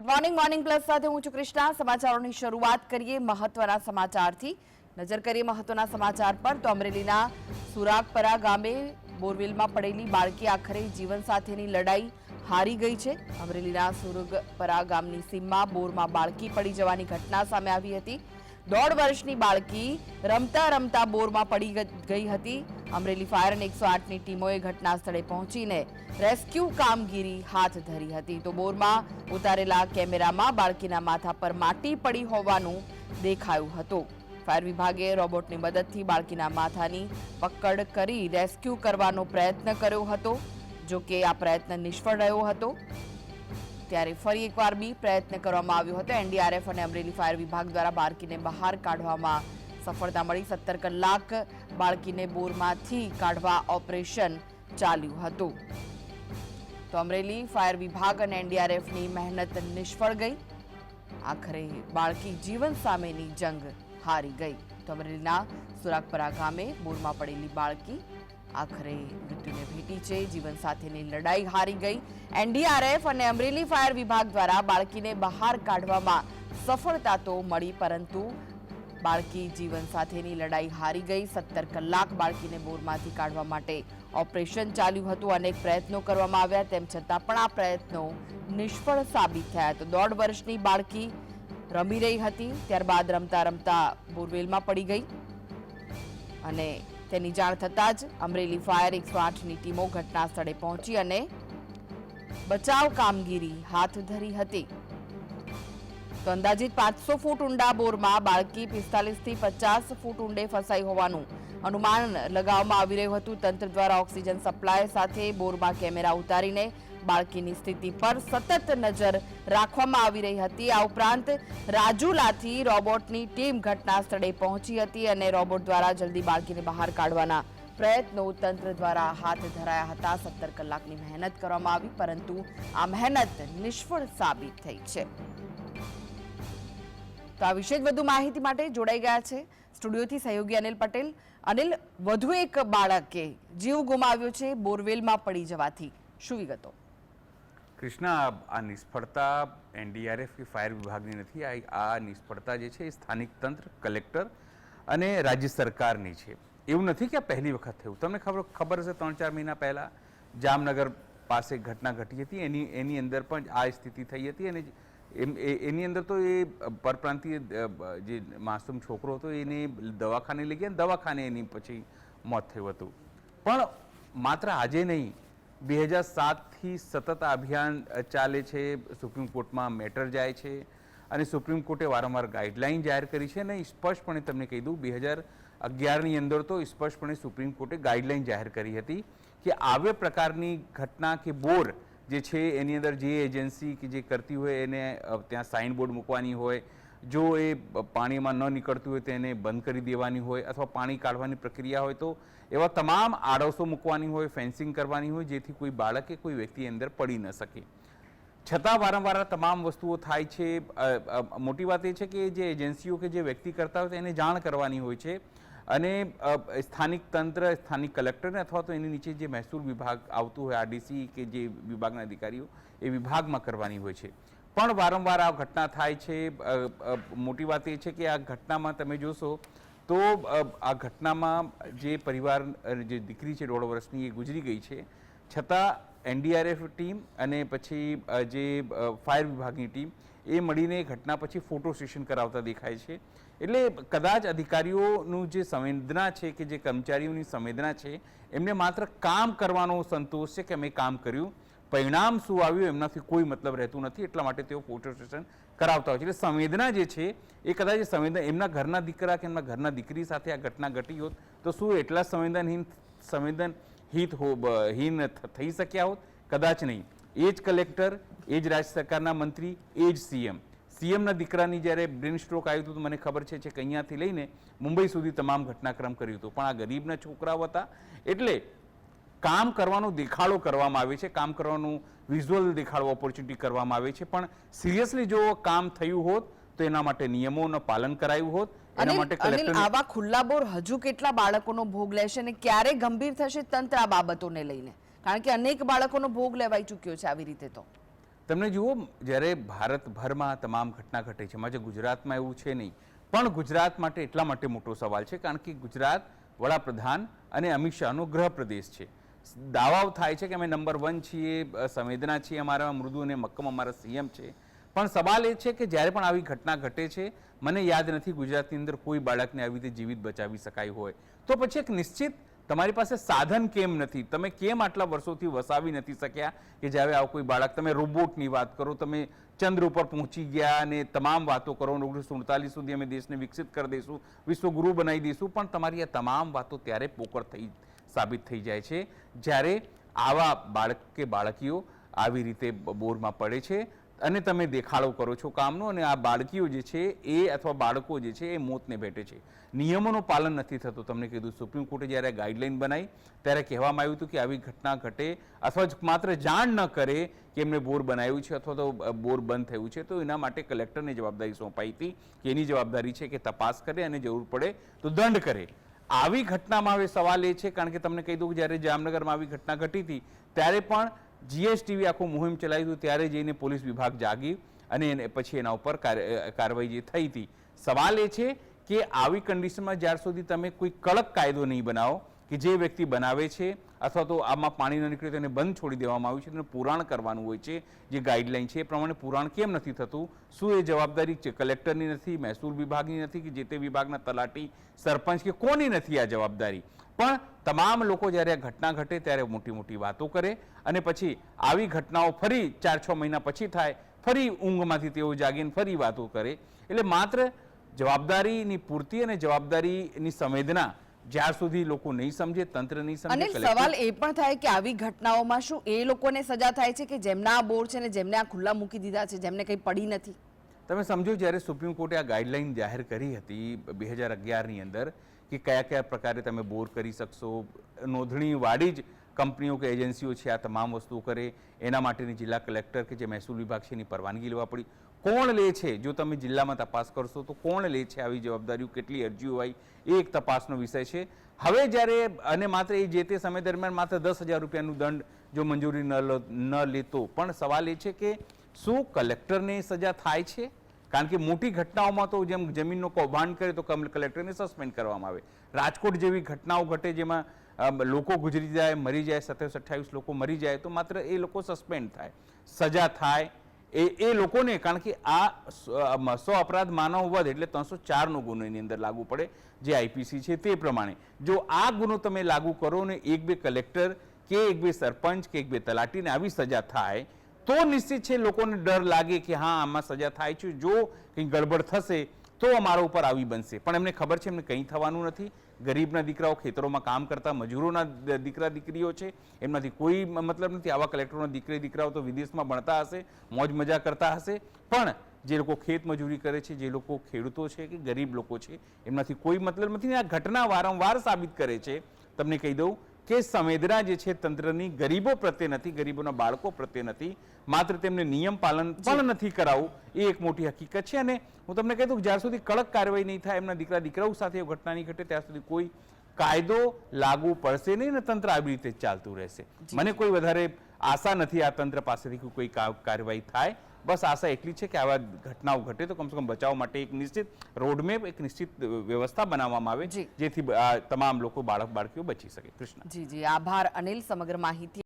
Good morning morning plus સાથે હું છું કૃષ્ણા. સમાચારોની શરૂઆત કરીએ મહત્વના સમાચારથી. નજર કરીએ મહત્વના સમાચાર પર તો અમરેલીના સુરાગપરા ગામે બોરવેલમાં પડેલી બાળકી આખરે જીવન સાથેની લડાઈ હારી ગઈ છે. અમરેલીના સુરગપરા ગામની સીમમાં બોરમાં બાળકી પડી જવાની ઘટના સામે આવી હતી. દોઢ વર્ષની બાળકી રમતા રમતા બોરમાં પડી ગઈ હતી. અમરેલી ફાયર અને એકસો આઠની ટીમોએ ઘટના સ્થળે પહોંચીને રેસ્ક્યુ કામગીરી હાથ ધરી હતી. તો બોરમાં ઉતારેલા કેમેરામાં બાળકીના માથા પર માટી પડી હોવાનું દેખાયું હતું. ફાયર વિભાગે રોબોટની મદદથી બાળકીના માથાની પકડ કરી રેસ્ક્યુ કરવાનો પ્રયત્ન કર્યો હતો જો કે આ પ્રયત્ન નિષ્ફળ રહ્યો હતો. ત્યારે ફરી એકવાર બી પ્રયત્ન કરવામાં આવ્યો હતો. એનડીઆરએફ અને અમરેલી ફાયર વિભાગ દ્વારા બાળકીને બહાર કાઢવામાં સફળતા મળી. સત્તર કલાક બાળકીને બોરમાંથી કાઢવા ઓપરેશન ચાલ્યું હતું. તો અમરેલી ફાયર વિભાગ અને એનડીઆરએફની મહેનત નિષ્ફળ ગઈ. આખરે બાળકી જીવન સામેની જંગ હારી ગઈ. તો અમરેલીના સુરાગપરા ગામે બોરમાં પડેલી બાળકી આખરે મૃત્યુને ભેટી છે. જીવન સાથેની લડાઈ હારી ગઈ. એનડીઆરએફ અને અમરેલી ફાયર વિભાગ દ્વારા બાળકીને બહાર કાઢવામાં સફળતા તો મળી, પરંતુ બાળકી જીવન સાથેની લડાઈ હારી ગઈ. સત્તર કલાક બાળકીને બોરમાંથી કાઢવા માટે ઓપરેશન ચાલ્યું હતું. અનેક પ્રયત્નો કરવામાં આવ્યા, તેમ છતાં પણ આ પ્રયત્નો નિષ્ફળ સાબિત થયા. તો દોઢ વર્ષની બાળકી રમી રહી હતી, ત્યારબાદ રમતા રમતા બોરવેલમાં પડી ગઈ અને તેની જાણ થતાં જ અમરેલી ફાયર એકસો આઠની ટીમો ઘટના સ્થળે પહોંચી અને બચાવ કામગીરી હાથ ધરી હતી. તો અંદાજિત પાંચસો ફૂટ ઊંડા બોરમાં બાળકી પિસ્તાલીસથી પચાસ ફૂટ ઊંડે ફસાઈ હોવાનું અનુમાન લગાવવામાં આવી રહ્યું હતું. તંત્ર દ્વારા ઓક્સિજન સપ્લાય સાથે બોરમાં કેમેરા ઉતારીને બાળકીની સ્થિતિ પર સતત નજર રાખવામાં આવી રહી હતી. આ ઉપરાંત રાજુલાથી રોબોટની ટીમ ઘટના સ્થળે પહોંચી હતી અને રોબોટ દ્વારા જલ્દી બાળકીને બહાર કાઢવાના પ્રયત્નો તંત્ર દ્વારા હાથ ધરાયા હતા. સત્તર કલાકની મહેનત કરવામાં આવી, પરંતુ આ મહેનત નિષ્ફળ સાબિત થઈ છે. તો આ વિશે વધુ માહિતી માટે જોડાઈ ગયા છે. સ્ટુડિયોથી સહયોગી અનિલ પટેલ. અનિલ, વધુ એક બાળકે જીવ ગુમાવ્યો છે. બોરવેલમાં પડી જવાથી શું વિગતો? કૃષ્ણા, આ નિષ્ફળતા એનડીઆરએફ કે ફાયર વિભાગની નથી, આ નિષ્ફળતા જે છે એ સ્થાનિક તંત્ર, કલેક્ટર અને રાજ્ય સરકારની છે. એવું નથી કે આ પહેલી વખત થયું. તમને ખબર ખબર હશે, ત્રણ ચાર મહિના પહેલાં જામનગર પાસે ઘટના ઘટી હતી. એની એની અંદર પણ આ સ્થિતિ થઈ હતી અને એની અંદર તો એ પરપ્રાંતીય જે માસૂમ છોકરો હતો, એને દવાખાને લઈ ગયા દવાખાને એની પછી મોત થયું હતું. પણ માત્ર આજે નહીં બે હજાર સાતથી સતત અભિયાન ચાલે છે. સુપ્રીમ કોર્ટમાં મેટર જાય છે અને સુપ્રીમ કોર્ટે વારંવાર ગાઈડલાઈન જાહેર કરી છે અને સ્પષ્ટપણે તમને કહી દઉં, બે હજાર અગિયારની અંદર તો સ્પષ્ટપણે સુપ્રીમ કોર્ટે ગાઈડલાઈન જાહેર કરી હતી કે આવે પ્રકારની ઘટના કે બોર જે છે એની અંદર જે એજન્સી કે જે કરતી હોય એને ત્યાં સાઇન બોર્ડ મૂકવાની હોય જો એ પાણીમાં ન નીકળતું હોય તેને બંધ કરી દેવાની હોય અથવા પાણી કાઢવાની પ્રક્રિયા હોય તો એવા તમામ આડોશો મૂકવાની હોય, ફેન્સિંગ કરવાની હોય, જેથી કોઈ બાળક કે કોઈ વ્યક્તિ અંદર પડી ન શકે. છતાં વારંવાર તમામ વસ્તુઓ થાય છે. મોટી વાત એ છે કે જે એજન્સીઓ કે જે વ્યક્તિ કરતા હોય તેને જાણ કરવાની હોય છે અને સ્થાનિક તંત્ર, સ્થાનિક કલેક્ટરને અથવા તો એની નીચે જે મહેસૂલ વિભાગ આવતું હોય, આરડીસી કે જે વિભાગના અધિકારીઓ એ વિભાગમાં કરવાની હોય છે. પણ વારંવાર આ ઘટના થાય છે. મોટી વાત એ છે કે આ ઘટનામાં તમે જોશો તો આ ઘટનામાં જે પરિવાર જે દીકરી છે દોઢ વર્ષની એ ગુજરી ગઈ છે. છતાં એનડીઆરએફ ટીમ અને પછી જે ફાયર વિભાગની ટીમ એ મળીને ઘટના પછી ફોટો સેશન કરાવતા દેખાય છે. એટલે કદાચ અધિકારીઓનું જે સંવેદના છે કે જે કર્મચારીઓની સંવેદના છે, એમને માત્ર કામ કરવાનો સંતોષ છે કે અમે કામ કર્યું? પરિણામ શું આવ્યું એમનાથી કોઈ મતલબ રહેતું નથી, એટલા માટે તેઓ ફોટો સેશન કરાવતા હોય છે. એટલે સંવેદના જે છે, એ કદાચ સંવેદના એમના ઘરના દીકરા કે એમના ઘરના દીકરી સાથે આ ઘટના ઘટી હોત, તો શું એટલા સંવેદનહીન, સંવેદનહિત હો હીન થઈ શક્યા હોત? કદાચ નહીં. એ જ કલેક્ટર એ જ રાજ્ય સરકારના મંત્રી, એ જ સીએમ સીએમના દીકરાની જ્યારે બ્રેન સ્ટ્રોક આવ્યું હતું, તો મને ખબર છે કે અહીંયાથી લઈને મુંબઈ સુધી તમામ ઘટનાક્રમ કર્યું હતું. પણ આ ગરીબના છોકરાઓ હતા. એટલે કામ કરવાનો દેખાડો કરવામાં આવે છે કામ કરવાનું વિઝ્યુઅલ દેખાડો ઓપોર્ચ્યુનિટી કરવામાં આવે છે. પણ સિરિયસલી જો કામ થયું હોત તો એના માટે નિયમોનું પાલન કરાયું હોત. એના માટે કલેક્ટર આવા ખુલ્લા બોર હજુ કેટલા બાળકોનો ભોગ લેશે અને ક્યારે ગંભીર થશે તંત્ર આ બાબતોને લઈને? કારણ કે અનેક બાળકોનો ભોગ લેવાઈ ચૂક્યો છે આવી રીતે તો. તમને જુઓ જ્યારે ભારતભરમાં તમામ ઘટના ઘટે છે એમાં જે ગુજરાતમાં એવું છે નહીં પણ ગુજરાત માટે એટલા માટે મોટો સવાલ છે કારણ કે ગુજરાત વડાપ્રધાન અને અમિત શાહનો ગૃહ પ્રદેશ છે. દાવાઓ થાય છે કે અમે નંબર વન છીએ સંવેદના છીએ અમારા મૃદુ અને મક્કમ અમારા સીએમ છે. પણ સવાલ એ છે કે જ્યારે પણ આવી ઘટના ઘટે છે, મને યાદ નથી ગુજરાતની અંદર કોઈ બાળકને આવી રીતે જીવિત બચાવી શકાય હોય. તો પછી એક નિશ્ચિત તમારી પાસે સાધન કેમ નથી? તમે કેમ આટલા વર્ષોથી વસાવી નથી શક્યા કે જ્યારે આવો કોઈ બાળક, તમે રોબોટની વાત કરો, તમે ચંદ્ર ઉપર પહોંચી ગયા અને તમામ વાતો કરો, ઓગણીસો સુડતાલીસ સુધી અમે દેશને વિકસિત કરી દઈશું, વિશ્વગુરુ બનાવી દઈશું, પણ તમારી આ તમામ વાતો ત્યારે પોકળ થઈ સાબિત થઈ જાય છે. જ્યારે આવા બાળક કે બાળકીઓ આવી રીતે બોરમાં પડે છે અને તમે દેખાડો કરો છો કામનો અને આ બાળકીઓ જે છે એ અથવા બાળકો જે છે એ મોતને ભેટે છે. નિયમોનું પાલન નથી થતું. તમને કીધું સુપ્રીમ કોર્ટે જ્યારે ગાઈડલાઈન બનાવી ત્યારે કહેવામાં આવ્યું હતું કે આવી ઘટના ઘટે અથવા માત્ર જાણ ન કરે કે એમને બોર બનાવ્યું છે અથવા તો બોર બંધ થયું છે. તો એના માટે કલેક્ટરને જવાબદારી સોંપાઈ હતી કે એની જવાબદારી છે કે તપાસ કરે અને જરૂર પડે તો દંડ કરે. આવી ઘટનામાં હવે સવાલ એ છે, કારણ કે તમને કહી દઉં કે જ્યારે જામનગરમાં આવી ઘટના ઘટી હતી, ત્યારે પણ જીએસટીવી આખું મુહિમ ચલાવી હતું, ત્યારે જઈને પોલીસ વિભાગ જાગી અને એને પછી એના ઉપર કાર્યવાહી જે થઈ હતી. સવાલ એ છે કે આવી કન્ડિશનમાં જ્યાર સુધી તમે કોઈ કડક કાયદો નહીં બનાવો, કે જે વ્યક્તિ બનાવે છે અથવા તો આમાં પાણી ન નીકળે તો એને બંધ છોડી દેવામાં આવ્યું છે તેને પુરાણ કરવાનું હોય છે, જે ગાઈડલાઈન છે, એ પ્રમાણે પુરાણ કેમ નથી થતું? શું એ જવાબદારી છે? કલેક્ટરની નથી, મહેસૂલ વિભાગની નથી કે જે તે વિભાગના તલાટી સરપંચ કે કોની નથી આ જવાબદારી? પણ તમામ લોકો જ્યારે આ ઘટના ઘટે ત્યારે મોટી મોટી વાતો કરે અને પછી આવી ઘટનાઓ ફરી ચાર છ મહિના પછી થાય, ફરી ઊંઘમાંથી તેઓ જાગીને ફરી વાતો કરે. એટલે માત્ર જવાબદારીની પૂર્તિ અને જવાબદારીની સંવેદના જ્યાર સુધી લોકો નહીં સમજે તંત્ર નહીં સમજે અને સવાલ એ પણ થાય કે આવી ઘટનાઓમાં શું એ લોકોને સજા થાય છે કે જેમના આ બોર છે ને જેમને આ ખુલ્લા મૂકી દીધા છે જેમને કંઈ પડી નથી? તમે સમજો જ્યારે સુપ્રીમ કોર્ટે આ ગાઈડલાઈન જાહેર કરી હતી બે હજાર અગિયારની અંદર કે કયા કયા પ્રકારે તમે બોર કરી શકશો નોંધણીવાળી જ કંપનીઓ કે એજન્સીઓ છે આ તમામ વસ્તુઓ કરે એના માટેની જિલ્લા કલેક્ટર કે જે મહેસૂલ વિભાગ છે એની પરવાનગી લેવા પડી. કોણ લે છે? જો તમે જિલ્લામાં તપાસ કરશો તો કોણ લે છે આવી જવાબદારીઓ? કેટલી અરજીઓ હોય એ એક તપાસનો વિષય છે. હવે જ્યારે અને માત્ર એ જે તે સમય દરમિયાન માત્ર દસ હજાર રૂપિયાનું દંડ જો મંજૂરી ન ન લેતો, પણ સવાલ એ છે કે શું કલેક્ટરને સજા થાય છે? કારણ કે મોટી ઘટનાઓમાં તો જેમ જમીનનો કૌભાંડ કરે તો કલેક્ટરને સસ્પેન્ડ કરવામાં આવે. રાજકોટ જેવી ઘટનાઓ ઘટે જેમાં લોકો ગુજરી જાય, મરી જાય, સત્યાવીસ અઠ્યાવીસ લોકો મરી જાય, તો માત્ર એ લોકો સસ્પેન્ડ થાય. સજા થાય એ એ લોકોને, કારણ કે આ સ- અપરાધ માનવ વધ એટલે ત્રણસો ચારનો ગુનો એની અંદર લાગુ પડે, જે આઈપીસી છે તે પ્રમાણે. જો આ ગુનો તમે લાગુ કરો ને એક બે કલેક્ટર કે એક બે સરપંચ કે એક બે તલાટીને આવી સજા થાય, તો નિશ્ચિત છે લોકોને ડર લાગે કે હા, આમાં સજા થાય છે. જો કંઈ ગડબડ થશે તો અમારા ઉપર આવી બનશે. પણ એમને ખબર છે, એમને કંઈ થવાનું નથી. ગરીબના દીકરાઓ ખેતરોમાં કામ કરતા, મજૂરોના દીકરા, દીકરીઓ છે, એમનાથી કોઈ મતલબ નથી. આવા કલેક્ટરોના દીકરી, દીકરાઓ તો વિદેશમાં ભણતા હશે, મોજ મજા કરતા હશે. પણ જે લોકો ખેત મજૂરી કરે છે, જે લોકો ખેડૂતો છે કે ગરીબ લોકો છે, એમનાથી કોઈ મતલબ નથી. આ ઘટના વારંવાર સાબિત કરે છે. તમને કહી દઉં કે સંવેદના જે છે તંત્રની ગરીબો પ્રત્યે નથી ગરીબોના બાળકો પ્રત્યે નથી માત્ર તેમને નિયમ પાલન પણ નથી કરાવવું એ એક મોટી હકીકત છે. અને હું તમને કહી દઉં કે જ્યાં સુધી કડક કાર્યવાહી નહીં થાય એમના દીકરા દીકરાઓ સાથે ઘટના નહીં ઘટે ત્યાં સુધી કોઈ કાયદો લાગુ પડશે નહીં ને તંત્ર આવી રીતે ચાલતું રહેશે. મને કોઈ વધારે આશા નથી આ તંત્ર પાસેથી કોઈ કાર્યવાહી થાય. બસ આશા એટલી છે કે આવા ઘટનાઓ ઘટે તો કમસે કમ બચાવ માટે એક નિશ્ચિત રોડમેપ એક નિશ્ચિત વ્યવસ્થા બનાવવામાં આવે. જેથી તમામ લોકો બાળક બાળકીઓ બચી શકે. કૃષ્ણ. જી જી. આભાર અનિલ સમગ્ર માહિતી